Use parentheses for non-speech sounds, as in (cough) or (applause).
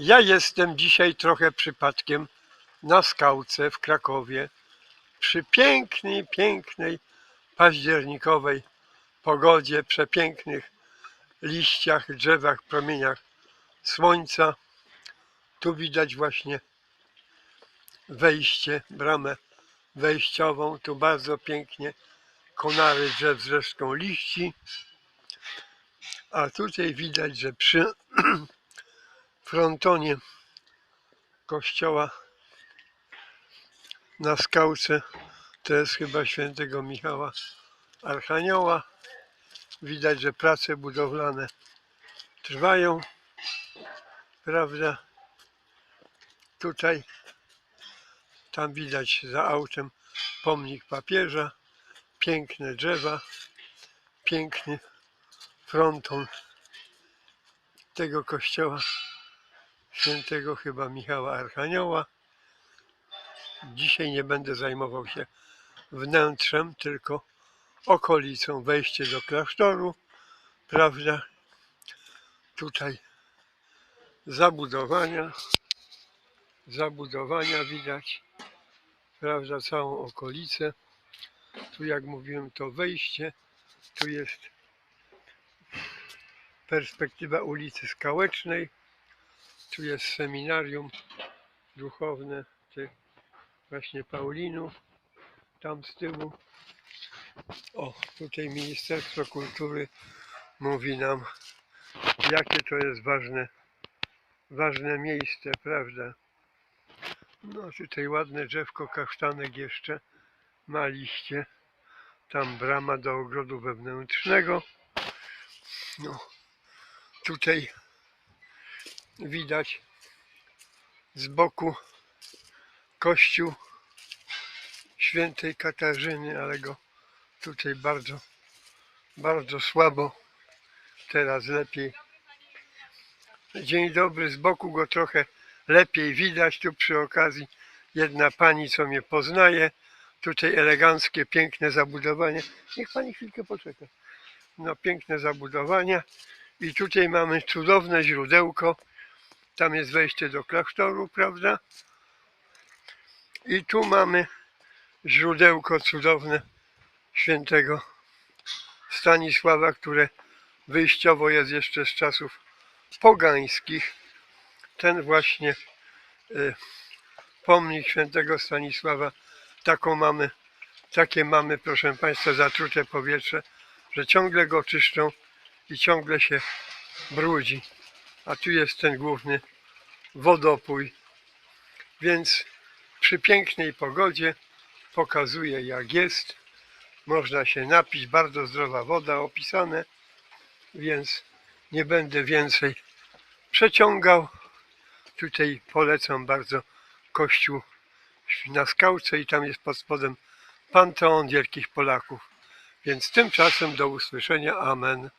Ja jestem dzisiaj trochę przypadkiem na skałce w Krakowie przy pięknej, pięknej październikowej pogodzie, przepięknych liściach, drzewach, promieniach słońca. Tu widać właśnie wejście, bramę wejściową. Tu bardzo pięknie konary drzew z resztką liści. A tutaj widać, że przy (clears throat) frontonie kościoła na skałce to jest chyba świętego Michała Archanioła. Widać, że prace budowlane trwają, prawda? Tutaj, tam widać za autem pomnik papieża, piękne drzewa, piękny fronton tego kościoła świętego chyba Michała Archanioła. Dzisiaj nie będę zajmował się wnętrzem, tylko okolicą, wejście do klasztoru, prawda? Tutaj zabudowania, zabudowania widać, prawda, całą okolicę. Tu jak mówiłem to wejście, tu jest perspektywa ulicy Skałecznej, tu jest seminarium duchowne tych właśnie Paulinów, tam z tyłu. O, tutaj Ministerstwo Kultury mówi nam, jakie to jest ważne, ważne miejsce, prawda? No tutaj ładne drzewko kasztanek jeszcze ma liście. Tam brama do ogrodu wewnętrznego. No, tutaj widać z boku kościół świętej Katarzyny, ale go tutaj bardzo, bardzo słabo. Teraz lepiej. Dzień dobry, z boku go trochę lepiej widać. Tu przy okazji jedna pani, co mnie poznaje. Tutaj eleganckie, piękne zabudowanie. Niech pani chwilkę poczeka. No, piękne zabudowania. I tutaj mamy cudowne źródełko. Tam jest wejście do klasztoru, prawda? I tu mamy źródełko cudowne świętego Stanisława, które wyjściowo jest jeszcze z czasów pogańskich. Ten właśnie y, pomnik świętego Stanisława, taką mamy, takie mamy, proszę Państwa, zatrute powietrze, że ciągle go czyszczą i ciągle się brudzi. A tu jest ten główny wodopój. Więc przy pięknej pogodzie pokazuje jak jest. Można się napić, bardzo zdrowa woda opisane, więc nie będę więcej przeciągał. Tutaj polecam bardzo kościół na skałce i tam jest pod spodem Panteon Wielkich Polaków. Więc tymczasem do usłyszenia. Amen.